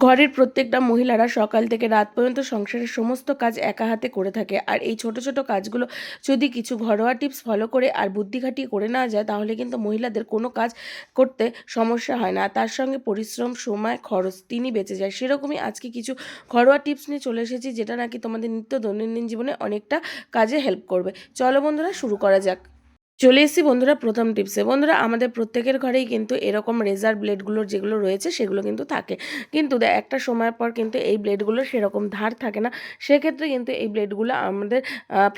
ঘরের প্রত্যেকটা মহিলারা সকাল থেকে রাত পর্যন্ত সংসারের সমস্ত কাজ একা হাতে করে থাকে। আর এই ছোট ছোট কাজগুলো যদি কিছু ঘরোয়া টিপস ফলো করে আর বুদ্ধি খাটিয়ে করে নেওয়া যায়, তাহলে কিন্তু মহিলাদের কোনো কাজ করতে সমস্যা হয় না। তার সঙ্গে পরিশ্রম, সময়, খরচ তিনি বেঁচে যায়। সেরকমই আজকে কিছু ঘরোয়া টিপস নিয়ে চলে এসেছি, যেটা নাকি তোমাদের নিত্য দৈনন্দিন জীবনে অনেকটা কাজে হেল্প করবে। চলো বন্ধুরা, শুরু করা যাক। চলে এসেছি বন্ধুরা প্রথম টিপসে। বন্ধুরা, আমাদের প্রত্যেকের ঘরেই কিন্তু এরকম রেজার ব্লেডগুলোর যেগুলো রয়েছে, সেগুলো কিন্তু থাকে। কিন্তু একটা সময় পর কিন্তু এই ব্লেডগুলোর সেরকম ধার থাকে না। সেক্ষেত্রে কিন্তু এই ব্লেডগুলো আমাদের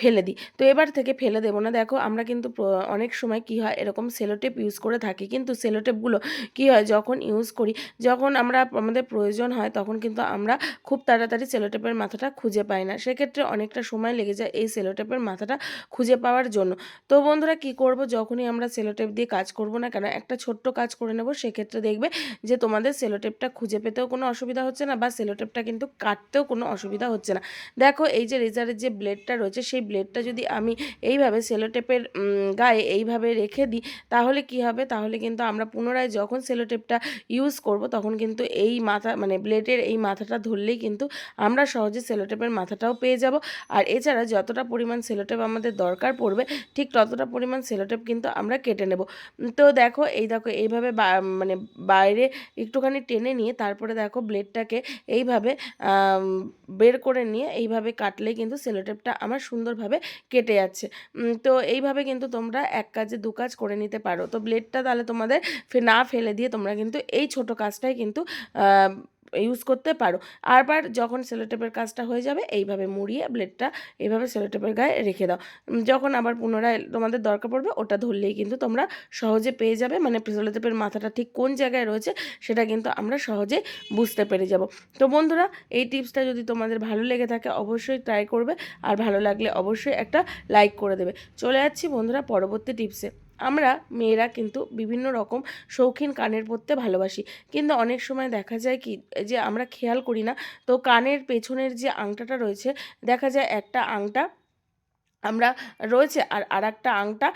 ফেলে দিই। তো এবার থেকে ফেলে দেবো না। দেখো, আমরা কিন্তু অনেক সময় কি হয়, এরকম সেলোটেপ ইউজ করে থাকি। কিন্তু সেলোটেপগুলো কি হয়, যখন ইউজ করি, যখন আমরা আমাদের প্রয়োজন হয়, তখন কিন্তু আমরা খুব তাড়াতাড়ি সেলোটেপের মাথাটা খুঁজে পাই না। সেক্ষেত্রে অনেকটা সময় লেগে যায় এই সেলোটেপের মাথাটা খুঁজে পাওয়ার জন্য। তো বন্ধুরা, কি করব, যখনই আমরা সেলোটেপ দিয়ে কাজ করব না কেন, একটা ছোট্ট কাজ করে নেব, সেক্ষেত্রে দেখবে যে তোমাদের সেলোটেপটা খুঁজে পেতেও কোনো অসুবিধা হচ্ছে না বা সেলোটেপটা কিন্তু কাটতেও কোনো অসুবিধা হচ্ছে না। দেখো এই যে রেজারের যে ব্লেডটা রয়েছে, সেই ব্লেডটা যদি আমি এইভাবে সেলোটেপের গায়ে এইভাবে রেখে দিই, তাহলে কি হবে? তাহলে কিন্তু আমরা পুনরায় যখন সেলোটেপটা ইউজ করব, তখন কিন্তু এই মাথা মানে ব্লেডের এই মাথাটা ধরলেই কিন্তু আমরা সহজে সেলোটেপের মাথাটাও পেয়ে যাব। আর এছাড়া যতটা পরিমাণ সেলোটেপ আমাদের দরকার পড়বে, ঠিক ততটা পরিমাণ সেলোটেপ কিন্তু আমরা কেটে নেব। তো দেখো, এই দেখো, এইভাবে মানে বাইরে একটুখানি টেনে নিয়ে তারপরে দেখো ব্লেডটাকে এইভাবে বের করে নিয়ে এইভাবে কাটলেই কিন্তু সেলোটেপটা আমার সুন্দরভাবে কেটে যাচ্ছে। তো এইভাবে কিন্তু তোমরা এক কাজে দু কাজ করে নিতে পারো। তো ব্লেডটা তাহলে তোমাদের না ফেলে দিয়ে তোমরা কিন্তু এই ছোট কাজটাই কিন্তু ইউজ করতে পারো। আরবার যখন সেলোটেপের কাজটা হয়ে যাবে, এইভাবে মুড়িয়ে ব্লেডটা এইভাবে সেলোটেপের গায়ে রেখে দাও। যখন আবার পুনরায় তোমাদের দরকার পড়বে, ওটা ধরলেই কিন্তু তোমরা সহজে পেয়ে যাবে। মানে সেলোটেপের মাথাটা ঠিক কোন জায়গায় রয়েছে, সেটা কিন্তু আমরা সহজে বুঝতে পেরে যাব। তো বন্ধুরা, এই টিপসটা যদি তোমাদের ভালো লেগে থাকে, অবশ্যই ট্রাই করবে। আর ভালো লাগলে অবশ্যই একটা লাইক করে দেবে। চলে যাচ্ছি বন্ধুরা পরবর্তী টিপসে। আমরা মেয়েরা কিন্তু বিভিন্ন রকম শৌখিন কানের পরতে ভালোবাসি। কিন্তু অনেক সময় দেখা যায় কি, যে আমরা খেয়াল করি না, তো কানের পেছনের যে আংটাটা রয়েছে, দেখা যায় একটা আংটা আমরা রয়েছে আর আর একটা আংটা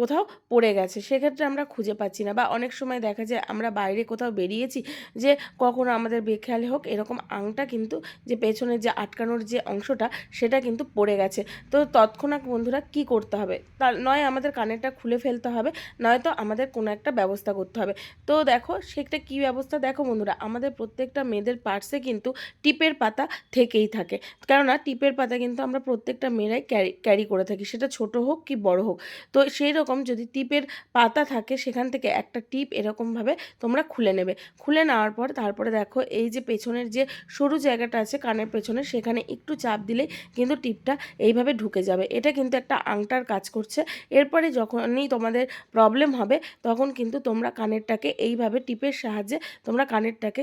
কোথাও পড়ে গেছে। সেক্ষেত্রে আমরা খুঁজে পাচ্ছি না বা অনেক সময় দেখা যায় আমরা বাইরে কোথাও বেরিয়েছি যে কখনো আমাদের বেখেয়ালে হোক এরকম আংটা কিন্তু যে পেছনের যে আটকানোর যে অংশটা সেটা কিন্তু পড়ে গেছে। তো তৎক্ষণাৎ বন্ধুরা কি করতে হবে? তার নয় আমাদের কানেরটা খুলে ফেলতে হবে নয়তো আমাদের কোনো একটা ব্যবস্থা করতে হবে। তো দেখো সেটা কী ব্যবস্থা? দেখো বন্ধুরা আমাদের প্রত্যেকটা মেয়েদের পার্সে কিন্তু টিপের পাতা থেকেই থাকে। কেননা টিপের পাতা কিন্তু আমরা প্রত্যেকটা মেয়েরাই ক্যারি ক্যারি করে থাকি, সেটা ছোট হোক কি বড় হোক। তো সেই রকম যদি টিপের পাতা থাকে, সেখান থেকে একটা টিপ এরকমভাবে তোমরা খুলে নেবে। খুলে নেওয়ার পর তারপরে দেখো এই যে পেছনের যে সরু জায়গাটা আছে কানের পেছনে, সেখানে একটু চাপ দিলে কিন্তু টিপটা এইভাবে ঢুকে যাবে। এটা কিন্তু একটা আংটার কাজ করছে। এরপরে যখনই তোমাদের প্রবলেম হবে, তখন কিন্তু তোমরা কানেরটাকে এইভাবে টিপের সাহায্যে তোমরা কানেরটাকে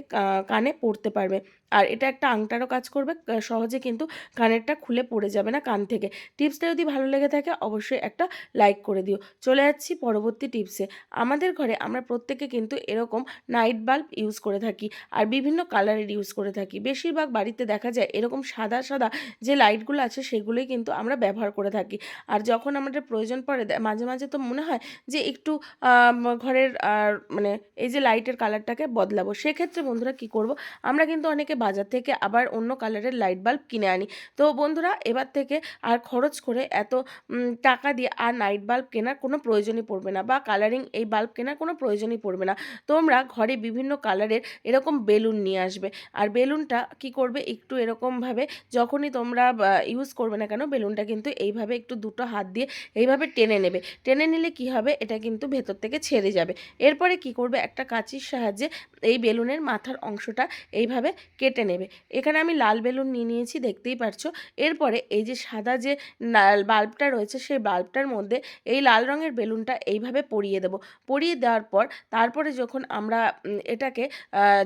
কানে পড়তে পারবে। আর এটা একটা আংটারও কাজ করবে সহজে কিন্তু কানেরটা খুলে পড়ে যাবে না কান থেকে। টিপসটা যদি ভালো লেগে থাকে অবশ্যই একটা লাইক করে দিও। চলে যাচ্ছি পরবর্তী টিপসে। আমাদের ঘরে আমরা প্রত্যেকে কিন্তু এরকম নাইট বাল্ব ইউজ করে থাকি আর বিভিন্ন কালারের ইউজ করে থাকি। বেশিরভাগ বাড়িতে দেখা যায় এরকম সাদা সাদা যে লাইটগুলো আছে সেগুলোই কিন্তু আমরা ব্যবহার করে থাকি। আর যখন আমাদের প্রয়োজন পড়ে মাঝে মাঝে তো মনে হয় যে একটু ঘরের মানে এই যে লাইটের কালারটাকে বদলাবো। সেক্ষেত্রে বন্ধুরা কি করব, আমরা কিন্তু অনেকে বাজার থেকে আবার অন্য কালারের লাইট বাল্ব কিনে আনি। তো বন্ধুরা, এবার থেকে আর খরচ করে এত টাকা দিয়ে আর নাইট বাল্ব কেনার কোনো প্রয়োজনই পড়বে না বা কালারিং এই বাল্ব কেনার কোনো প্রয়োজনই পড়বে না। তোমরা ঘরে বিভিন্ন কালারের এরকম বেলুন নিয়ে আসবে। আর বেলুনটা কি করবে? একটু এরকমভাবে যখনই তোমরা ইউজ করবে না কেন, বেলুনটা কিন্তু এইভাবে একটু দুটো হাত দিয়ে এইভাবে টেনে নেবে। টেনে নিলে কি হবে? এটা কিন্তু ভেতর থেকে ছেড়ে যাবে। এরপরে কি করবে? একটা কাঁচির সাহায্যে এই বেলুনের মাথার অংশটা এইভাবে কেটে নেবে। এখানে আমি লাল বেলুন নিয়ে নিয়েছি, দেখতেই পারছ। এরপরে এই যে সাদা যে বাল্বটা রয়েছে, সেই বাল্বটার মধ্যে এই লাল রঙের বেলুনটা এইভাবে পরিয়ে দেব। পরিয়ে দেওয়ার পর তারপরে যখন আমরা এটাকে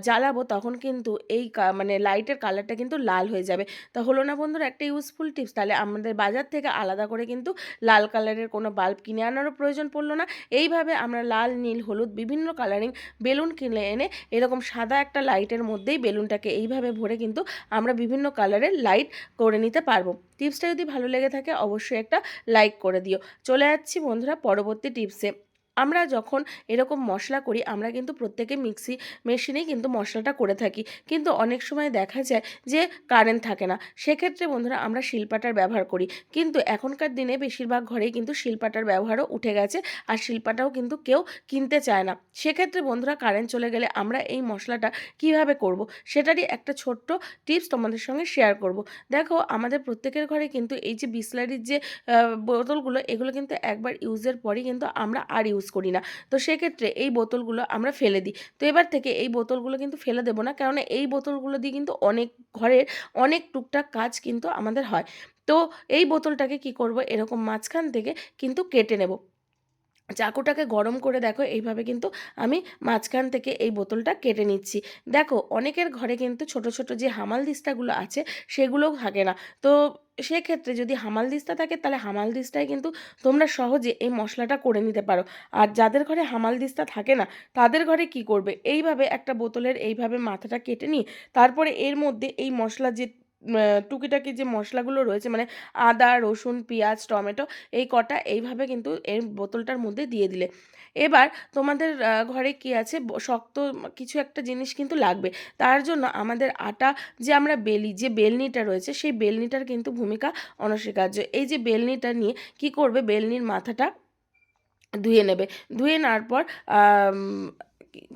জ্বালাবো, তখন কিন্তু এই মানে লাইটের কালারটা কিন্তু লাল হয়ে যাবে। তা হলো না বন্ধুরা, একটা ইউজফুল টিপস। তাহলে আমাদের বাজার থেকে আলাদা করে কিন্তু লাল কালারের কোনো বাল্ব কিনে আনারও প্রয়োজন পড়ল না। এইভাবে আমরা লাল, নীল, হলুদ, বিভিন্ন কালারিং বেলুন কিনে এনে এরকম সাদা একটা লাইটের মধ্যেই বেলুনটাকে এইভাবে ভরে কিন্তু আমরা বিভিন্ন কালারের লাইট করে নিতে পারব। টিপসটা যদি ভালো লেগে থাকে অবশ্যই একটা লাইক করে দিও। চলে যাচ্ছি বন্ধুরা পরবর্তী টিপসে আমরা যখন এরকম মশলা করি, আমরা কিন্তু প্রত্যেকে মিক্সি মেশিনেই কিন্তু মশলাটা করে থাকি। কিন্তু অনেক সময় দেখা যায় যে কারেন্ট থাকে না। সেক্ষেত্রে বন্ধুরা আমরা শিলপাটার ব্যবহার করি। কিন্তু এখনকার দিনে বেশিরভাগ ঘরেই কিন্তু শিলপাটার ব্যবহারও উঠে গেছে আর শিলপাটাও কিন্তু কেউ কিনতে চায় না। সেক্ষেত্রে বন্ধুরা কারেন্ট চলে গেলে আমরা এই মশলাটা কীভাবে করব? সেটারই একটা ছোট্ট টিপস তোমাদের সঙ্গে শেয়ার করব। দেখো, আমাদের প্রত্যেকের ঘরে কিন্তু এই যে বিসলারির যে বোতলগুলো, এগুলো কিন্তু একবার ইউজের পরই কিন্তু আমরা আর ইউজ করি না। তো সেক্ষেত্রে এই বোতলগুলো আমরা ফেলে দিই। তো এবার থেকে এই বোতলগুলো কিন্তু ফেলে দেবো না কারণ এই বোতলগুলো দিয়ে কিন্তু অনেক ঘরের অনেক টুকটাক কাজ কিন্তু আমাদের হয়। তো এই বোতলটাকে কি করব? এরকম মাঝখান থেকে কিন্তু কেটে নেব। চাকুটাকে গরম করে দেখো, এইভাবে কিন্তু আমি মাঝখান থেকে এই বোতলটা কেটে নিচ্ছি। দেখো, অনেকের ঘরে কিন্তু ছোট ছোট যে হামাল দিস্তাগুলো আছে, সেগুলোও থাকে না। তো সেক্ষেত্রে যদি হামাল দিস্তা থাকে, তাহলে হামাল দিস্তায় কিন্তু তোমরা সহজে এই মশলাটা করে নিতে পারো। আর যাদের ঘরে হামাল দিস্তা থাকে না, তাদের ঘরে কি করবে? এইভাবে একটা বোতলের এইভাবে মাথাটা কেটে নিয়ে, তারপরে এর মধ্যে এই মশলা যে টুকিটাকি যে মশলাগুলো রয়েছে মানে আদা, রসুন, পেঁয়াজ, টমেটো, এই কটা এইভাবে কিন্তু এর বোতলটার মধ্যে দিয়ে দিলে। এবার তোমাদের ঘরে কি আছে? শক্ত কিছু একটা জিনিস কিন্তু লাগবে। তার জন্য আমাদের আটা যে আমরা বেলি, যে বেলনিটা রয়েছে, সেই বেলনিটার কিন্তু ভূমিকা অনস্বীকার্য। এই যে বেলনিটা নিয়ে কি করবে? বেলনির মাথাটা ধুয়ে নেবে। ধুয়ে নেওয়ার পর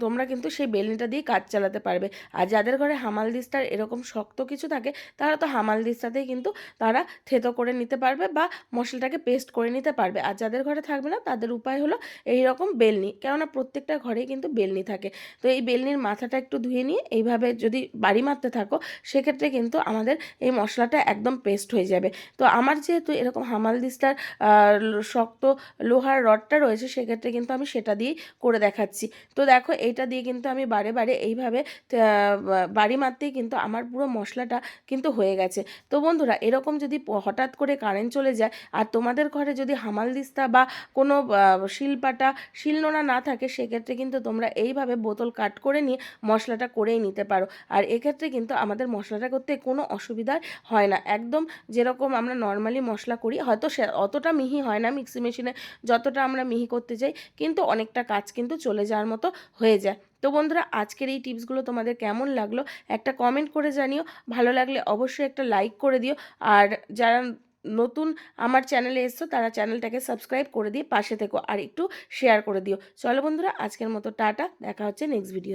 তোমরা কিন্তু সেই বেলনিটা দিয়ে কাজ চালাতে পারবে। আর যাদের ঘরে হামাল দিস্তার এরকম শক্ত কিছু থাকে, তারা তো হামাল দিস্তাতেই কিন্তু তারা থেতো করে নিতে পারবে বা মশলাটাকে পেস্ট করে নিতে পারবে। আর যাদের ঘরে থাকবে না, তাদের উপায় হলো এই রকম বেলনি। কেননা প্রত্যেকটা ঘরেই কিন্তু বেলনি থাকে। তো এই বেলনির মাথাটা একটু ধুয়ে নিয়ে এইভাবে যদি বাড়ি মারতে থাকো, সেক্ষেত্রে কিন্তু আমাদের এই মশলাটা একদম পেস্ট হয়ে যাবে। তো আমার যেহেতু এরকম হামাল দিস্তার শক্ত লোহার রডটা রয়েছে, সেক্ষেত্রে কিন্তু আমি সেটা দিয়েই করে দেখাচ্ছি। তো দেখো এইটা দিয়ে কিন্তু আমি বারে বারে এইভাবে বাড়ি মারতেই কিন্তু আমার পুরো মশলাটা কিন্তু হয়ে গেছে। তো বন্ধুরা, এরকম যদি হঠাৎ করে কারেন্ট চলে যায় আর তোমাদের ঘরে যদি হামাল দিস্তা বা কোনো শিলপাটা, শিলনোড়া না থাকে, সেক্ষেত্রে কিন্তু তোমরা এইভাবে বোতল কাট করে নিয়ে মশলাটা করেই নিতে পারো। আর এক্ষেত্রে কিন্তু আমাদের মশলাটা করতে কোনো অসুবিধা হয় না। একদম যেরকম আমরা নর্মালি মশলা করি, হয়তো সে, অতটা মিহি হয় না, মিক্সি মেশিনে যতটা আমরা মিহি করতে চাই, কিন্তু অনেকটা কাজ কিন্তু চলে যাওয়ার মতো হয়ে যায়। তো বন্ধুরা, আজকের এই টিপসগুলো তোমাদের কেমন লাগল? একটা কমেন্ট করে জানিও। ভালো লাগলে অবশ্যই একটা লাইক করে দিও। আর যারা নতুন আমার চ্যানেলে এসছো, তারা চ্যানেলটাকে সাবস্ক্রাইব করে দিয়ে পাশে থেকো। আর একটু শেয়ার করে দিও। চলো বন্ধুরা, আজকের মতো টাটা। দেখা হচ্ছে নেক্সট ভিডিও